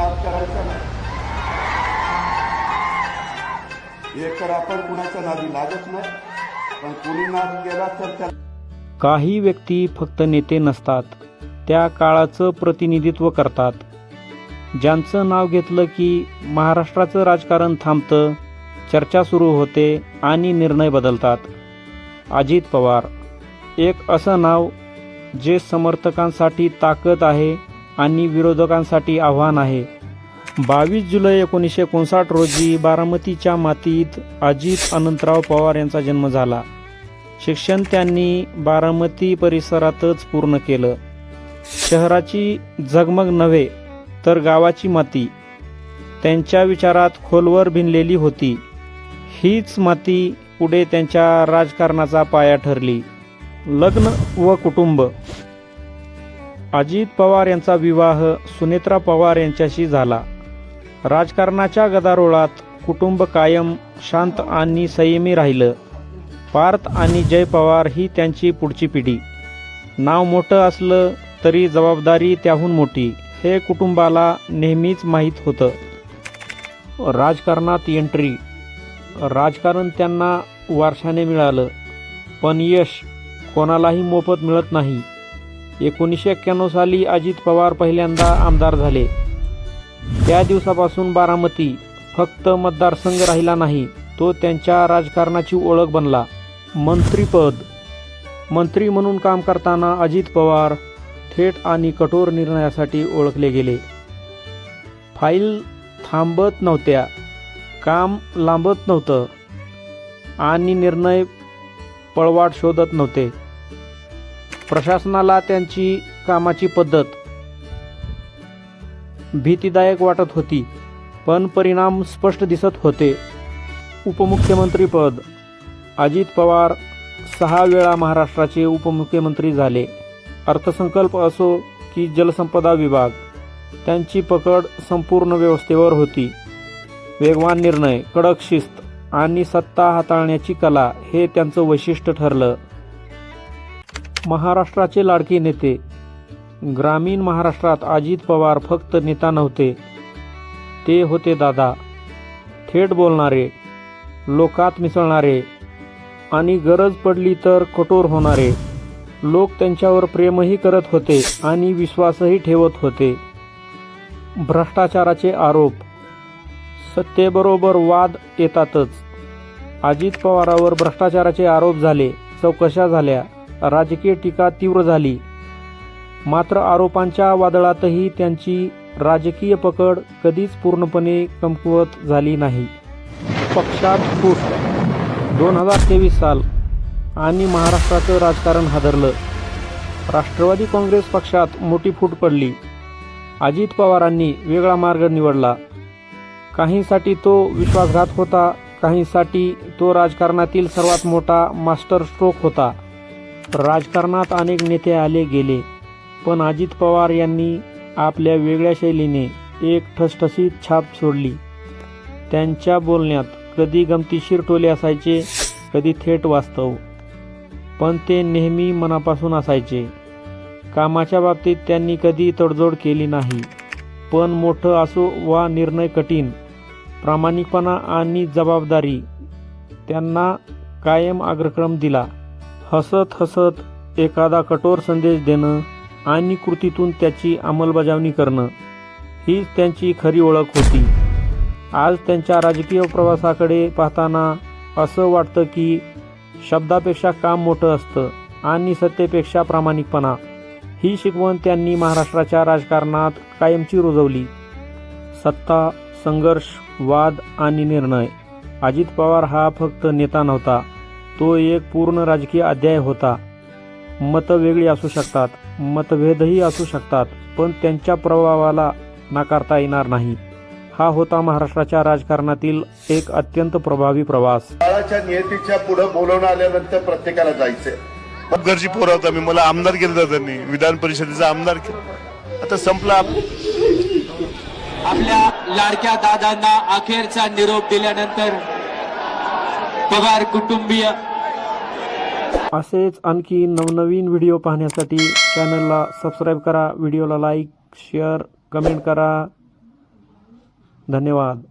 नाद करायचा नाही. एकतर आपण कुणाच्या नादी लागत नाही पण कुणी नाद केला तर त्या काही व्यक्ती फक्त नेते नसतात त्या काळाचं प्रतिनिधित्व करतात. ज्यांचं नाव घेतलं की महाराष्ट्राचं राजकारण थांबतं चर्चा सुरू होते आणि निर्णय बदलतात. अजित पवार एक असं नाव जे समर्थकांसाठी ताकद आहे आणि विरोधकांसाठी आव्हान आहे. बावीस जुलै एकोणीसशे एकोणसाठ रोजी बारामतीच्या मातीत अजित अनंतराव पवार यांचा जन्म झाला. शिक्षण त्यांनी बारामती परिसरातच पूर्ण केलं. शहराची झगमग नव्हे तर गावाची माती. त्यांच्या विचारात खोलवर भिनलेली होती. हीच माती पुढे त्यांच्या राजकारणाचा पाया ठरली. लग्न व कुटुंब. अजित पवार यांचा विवाह सुनेत्रा पवार यांच्याशी झाला. राजकारणाच्या गदारोळात कुटुंब कायम शांत आणि संयमी राहिलं. पार्थ आणि जय पवार ही त्यांची पुढची पिढी. नाव मोठं असलं तरी जबाबदारी त्याहून मोठी हे कुटुंबाला नेहमीच माहीत होतं. राजकारणात एंट्री. राजकारण त्यांना वारशाने मिळालं. पण यश कोणालाही मोफत मिळत नाही. एकोणीसशे एक्क्याण्णव साली अजित पवार पहिल्यांदा आमदार झाले. त्या दिवसापासून बारामती फक्त मतदारसंघ राहिला नाही तो त्यांच्या राजकारणाची ओळख बनला. मंत्रीपद. मंत्री म्हणून काम करताना अजित पवार थेट आणि कठोर निर्णयासाठी ओळखले गेले. फाईल थांबत नव्हत्या काम लांबत नव्हतं आणि निर्णय पळवाट शोधत नव्हते. प्रशासनाला त्यांची कामाची पद्धत भीतीदायक वाटत होती पण परिणाम स्पष्ट दिसत होते. उपमुख्यमंत्रीपद अजित पवार सहा वेळा महाराष्ट्राचे उपमुख्यमंत्री झाले. अर्थसंकल्प असो की जलसंपदा विभाग त्यांची पकड संपूर्ण व्यवस्थेवर होती. वेगवान निर्णय कडक शिस्त आणि सत्ता हाताळण्याची कला हे त्यांचं वैशिष्ट्य ठरलं. महाराष्ट्राचे लाडके नेते. ग्रामीण महाराष्ट्रात अजित पवार फक्त नेता नव्हते. ते होते दादा. थेट बोलणारे लोकात मिसळणारे आणि गरज पडली तर कठोर होणारे. लोक त्यांच्यावर प्रेमही करत होते आणि विश्वासही ठेवत होते. भ्रष्टाचाराचे आरोप. सत्तेबरोबर वाद येतातच. अजित पवारावर भ्रष्टाचाराचे आरोप झाले चौकशा झाल्या. राजकीय टीका तीव्र झाली. मात्र आरोपांच्या वादळातही त्यांची राजकीय पकड कधीच पूर्णपणे कमकुवत झाली नाही. पक्षात फूट. दोन हजार तेवीस साल आणि महाराष्ट्राचं राजकारण हादरलं. राष्ट्रवादी काँग्रेस पक्षात मोठी फूट पडली. अजित पवारांनी वेगळा मार्ग निवडला. काहींसाठी तो विश्वासघात होता काहींसाठी तो राजकारणातील सर्वात मोठा मास्टर स्ट्रोक होता. राजकारणात अनेक नेते आले गेले पण अजित पवार यांनी आपल्या वेगळ्या शैलीने एक ठसठसीत छाप सोडली. त्यांच्या बोलण्यात कधी गमतीशीर टोले असायचे कधी थेट वास्तव. पण ते नेहमी मनापासून असायचे. कामाच्या बाबतीत त्यांनी कधी तडजोड केली नाही पण मोठं असो वा निर्णय कठीण प्रामाणिकपणा आणि जबाबदारी त्यांना कायम अग्रक्रम दिला. हसत हसत एखादा कठोर संदेश देणं आणि कृतीतून त्याची अंमलबजावणी करणं हीच त्यांची खरी ओळख होती. आज त्यांच्या राजकीय प्रवासाकडे पाहताना असं वाटतं की शब्दापेक्षा काम मोठं असतं आणि सत्तेपेक्षा प्रामाणिकपणा. ही शिकवण त्यांनी महाराष्ट्राच्या राजकारणात कायमची रुजवली. सत्ता संघर्ष वाद आणि निर्णय. अजित पवार हा फक्त नेता नव्हता. तो एक पूर्ण राजकीय अध्याय होता. मतं वेगळी असू शकतात मतभेदही असू शकतात पण त्यांच्या प्रभावाला नाकारता येणार नाही. हा होता महाराष्ट्राच्या राजकारणातील एक अत्यंत प्रभावी प्रवास. काळाच्या नियतीच्या पुढे बोलवून आल्यानंतर प्रत्येकाला जायचंय. खूप गरजी पोर होता मी. मला आमदार केलं त्यांनी. विधान परिषदेचा आमदार केलं आता संपला. आपल्या लाडक्या दादांना अखेरचा निरोप दिल्यानंतर पवार कुटुंबीय. असेच आणखी नवनवीन व्हिडिओ पाहण्यासाठी चॅनलला सबस्क्राईब करा व्हिडिओला लाईक शेअर कमेंट करा. धन्यवाद.